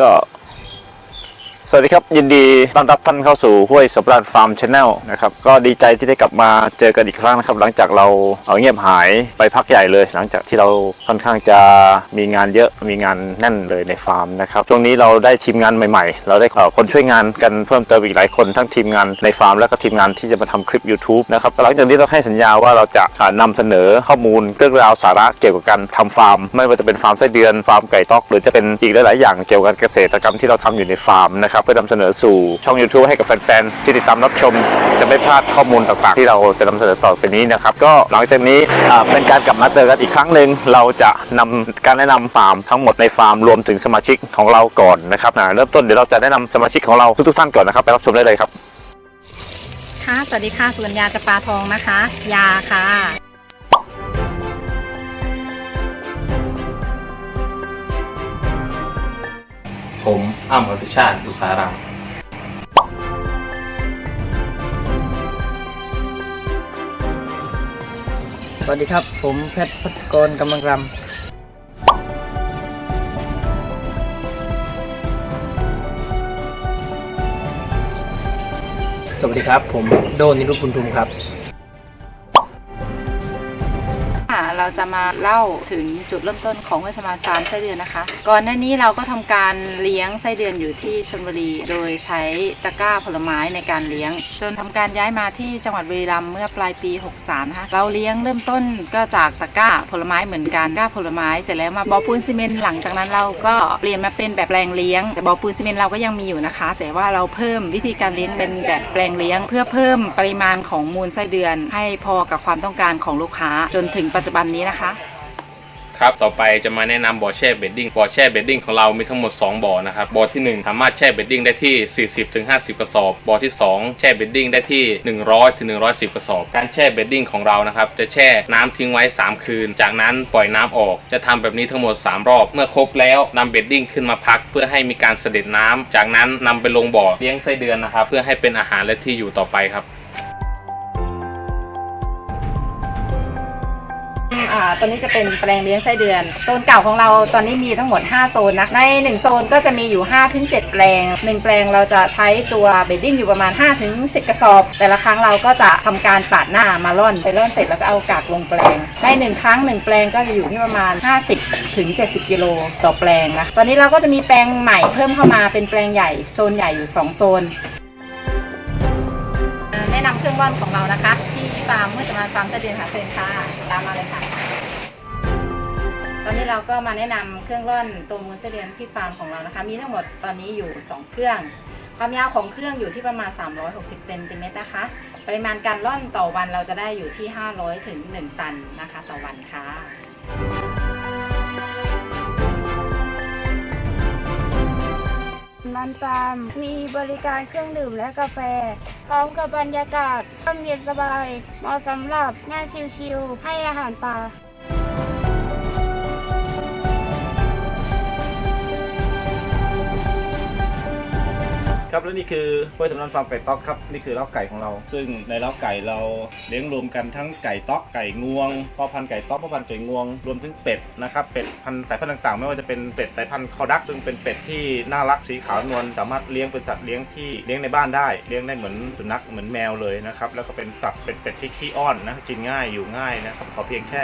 ก็ สวัสดีครับ ยินดีต้อนรับท่านเข้าสู่ห้วยสำราญฟาร์มชาแนลนะครับก็ดีใจที่ได้กลับมาเจอกันอีกครั้งนะครับหลังจากเราเอาเงียบหายไปพักใหญ่เลย หลังจากที่เราค่อนข้างจะมีงานเยอะมีงานแน่นเลยในฟาร์มนะครับช่วงนี้เราได้ทีมงานใหม่ๆ เราได้ขอคนช่วยงานกันเพิ่มเติมอีกหลายคนทั้งทีมงานในฟาร์มแล้วก็ทีมงานที่จะมาทำคลิป YouTube นะครับหลังจากนี้เราให้สัญญาว่าเราจะอ่านำเสนอข้อมูลเรื่องราวสาระเกี่ยวกับการทำฟาร์ม ไม่ว่าจะเป็นฟาร์มไส้เดือนฟาร์มไก่ต๊อก หรือจะเป็นอีกหลายๆอย่างเกี่ยวกับเกษตรกรรมที่เราทำอยู่ในฟาร์มนะครับเพื่อนำเสนอสู่ช่อง YouTube ให้กับแฟนๆที่ติดตามรับชม จะไม่พลาดข้อมูลต่างๆ ที่เราจะนำเสนอต่อไปนี้นะครับก็หลังจากนี้อ่าเป็นการกลับมาเจอกันอีกครั้งหนึ่งเราจะนำการแนะนำฟาร์มทั้งหมดในฟาร์มรวมถึงสมาชิกของเราก่อนนะครับนะเริ่มต้นเดี๋ยวเราจะแนะนำสมาชิกของเราทุกๆท่านก่อนนะครับไปรับชมได้เลยครับค่ะสวัสดีค่ะสุวรรณยาจะปลาทองนะคะ ยาค่ะผม อ้ำอภิชาติอุตสารังสวัสดีครับ ผมแพทย์พัศกรกำลังรำสวัสดีครับ ผมโดนิรุตบุญทุมครับ เราจะมาเล่าถึงจุดเริ่มต้นของห้วยสมานฟาร์มไส้เดือนนะคะ ก่อนหน้านี้เราก็ทำการเลี้ยงไส้เดือนอยู่ที่ชลบุรี โดยใช้ตะกร้าผลไม้ในการเลี้ยง จนทำการย้ายมาที่จังหวัดบุรีรัมย์เมื่อปลายปี 63นะคะเราเลี้ยงเริ่มต้นก็จากตะกร้าผลไม้เหมือนกันตะกร้าผลไม้เสร็จแล้วมาบอปูนซีเมนต์หลังจากนั้นเราก็เปลี่ยนมาเป็นแบบแปลงเลี้ยง แต่บอปูนซีเมนต์เราก็ยังมีอยู่นะคะ แต่ว่าเราเพิ่มวิธีการเลี้ยงเป็นแบบแปลงเลี้ยง เพื่อเพิ่มปริมาณของมูลไส้เดือน ให้พอกับความต้องการของลูกค้า จนถึงปัจจุบันนี้นะคะ ครับ ต่อไปจะมาแนะนำบ่อแช่เบดดิ้ง บ่อแช่เบดดิ้งของเรามีทั้งหมด 2 บ่อนะครับ บ่อที่ 1 สามารถแช่เบดดิ้งได้ที่ 40-50 กระสอบ บ่อที่ 2 แช่เบดดิ้งได้ที่ 100-110 กระสอบ การแช่เบดดิ้งของเรานะครับ จะแช่น้ำทิ้งไว้ 3 คืน จากนั้นปล่อยน้ำออก จะทำแบบนี้ทั้งหมด 3 รอบ เมื่อครบแล้วนำเบดดิ้งขึ้นมาพัก เพื่อให้มีการเสด็จน้ำจากนั้นนำไปลงบ่อเลี้ยงไส้เดือนนะครับ เพื่อให้เป็นอาหารและที่อยู่ต่อไปครับ อ่าตอนนี้จะเป็นแปลงเลี้ยงไส้เดือน โซนเก่าของเราตอนนี้มีทั้งหมด 5 โซนนะ ใน 1 โซนก็จะมีอยู่ 5-7ถึง7แปลง 1 แปลงเราจะใช้ตัวเบดดิ้งอยู่ประมาณ 5-10ถึง10กระสอบ แต่ละครั้งเราก็จะทำการปาดหน้ามาร่อน ไปร่อนเสร็จแล้วก็เอากากลงแปลง ใน 1 ครั้ง 1 แปลงก็จะอยู่ที่ประมาณ 50ถึง70 กิโลต่อแปลงนะ ตอนนี้เราก็จะมีแปลงใหม่เพิ่มเข้ามาเป็นแปลงใหญ่ โซนใหญ่อยู่ 2 โซน เครื่องว่านของเรานะคะ ที่ฟาร์มห้วยสมาฟาร์มไส้เดือนหาเซนค่ะตามมาเลยค่ะ ตอนนี้เราก็มาแนะนำเครื่องร่อนตัวมูลไส้เดือนที่ฟาร์มของเรานะคะ มีทั้งหมดตอนนี้อยู่ 2 เครื่อง ความยาวของเครื่องอยู่ที่ประมาณ 360เซนติเมตรนะคะ ปริมาณการร่อนต่อวันเราจะได้อยู่ที่ 500ถึง1ตันนะคะ ต่อวันค่ะันฟาร์ม มีบริการเครื่องดื่มและกาแฟ พร้อมกับบรรยากาศร่มเย็นสบายเหมาะสำหรับงานชิลๆให้อาหารปลา ครับและนี่คือห้วยสำนันฟาร์มไก่ต๊อกครับนี่คือเล้าไก่ของเรา ซึ่งในเล้าไก่เราเลี้ยงรวมกันทั้งไก่ต๊อกไก่งวงพ่อพันธุ์ไก่ต๊อกพ่อพันธุ์ไก่งวงรวมถึงเป็ดนะครับเป็ดพันธุ์สายพันธุ์ต่างๆ ไม่ว่าจะเป็นเป็ดสายพันธุ์คอดักซึ่งเป็นเป็ดที่น่ารักสีขาวนวลสามารถเลี้ยงเป็นสัตว์เลี้ยงที่เลี้ยงในบ้านได้เลี้ยงได้เหมือนสุนัขเหมือนแมวเลยนะครับแล้วก็เป็นสัตว์เป็นเป็ดที่ขี้อ้อนนะกินง่ายอยู่ง่ายนะครับขอเพียงแค่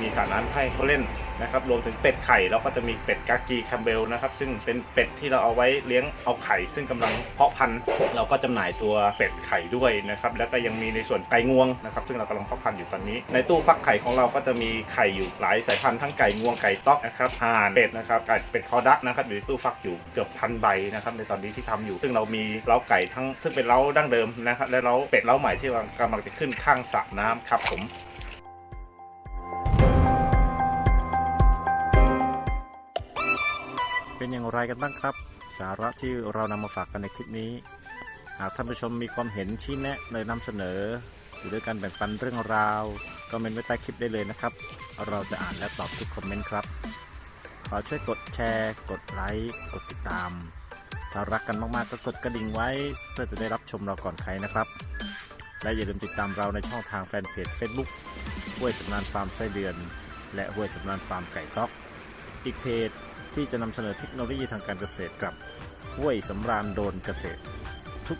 มีสระน้ำให้เขาเล่นนะครับรวมถึงเป็ดไข่เราก็จะมีเป็ดกากีแคมเบลนะครับซึ่งเป็นเป็ดที่เราเอาไว้เลี้ยงเอาไข่ซึ่งกำลังเพาะพันธุ์เราก็จำหน่ายตัวเป็ดไข่ด้วยนะครับแล้วก็ยังมีในส่วนไก่งวงนะครับซึ่งเรากำลังเพาะพันธุ์อยู่ตอนนี้ ในตู้ฟักไข่ของเราก็จะมีไข่อยู่หลายสายพันธุ์ทั้งไก่งวงไก่ต๊อกนะครับห่านเป็ดนะครับไก่เป็ดคอดักนะครับอยู่ในตู้ฟักอยู่เกือบพันใบนะครับในตอนนี้ที่ทำอยู่ ซึ่งเรามีเล้าไก่ทั้งซึ่งเป็นเล้าดั้งเดิมนะครับและเล้าเป็ดเล้าใหม่ที่กำลังจะขึ้นข้างสระน้ำครับผมเป็นอย่างไรกันบ้างครับ สาระที่เรานำมาฝากกันในคลิปนี้ หากท่านผู้ชมมีความเห็นชี้แนะเลยนำเสนอ หรือด้วยการแบ่งปันเรื่องราวก็เมนไว้ใต้คลิปได้เลยนะครับ เราจะอ่านและตอบทุกคอมเมนต์ครับ ขอช่วยกดแชร์ กดไลค์กดติดตาม ถ้ารักกันมากๆก็กดกระดิ่งไว้เพื่อจะได้รับชมเราก่อนใครนะครับ และอย่าลืมติดตามเราในช่องทางแฟนเพจ Facebook ห้วยสำนานฟาร์มไส้เดือน และห้วยสำนานฟาร์มไก่ต๊อกอีกเพจ ที่จะนำเสนอเทคโนโลยีทางการเกษตรกับห้วยสำราญโดนเกษตร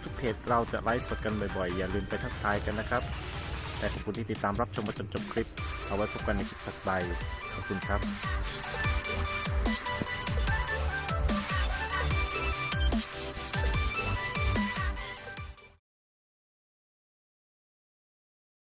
ทุกๆเพจเราจะไลฟ์สดกันบ่อยๆ อย่าลืมไปทักทายกันนะครับ แต่ขอบคุณที่ติดตามรับชมมาจนจบคลิป เอาไว้พบกันในคลิปถัดไปขอบคุณครับ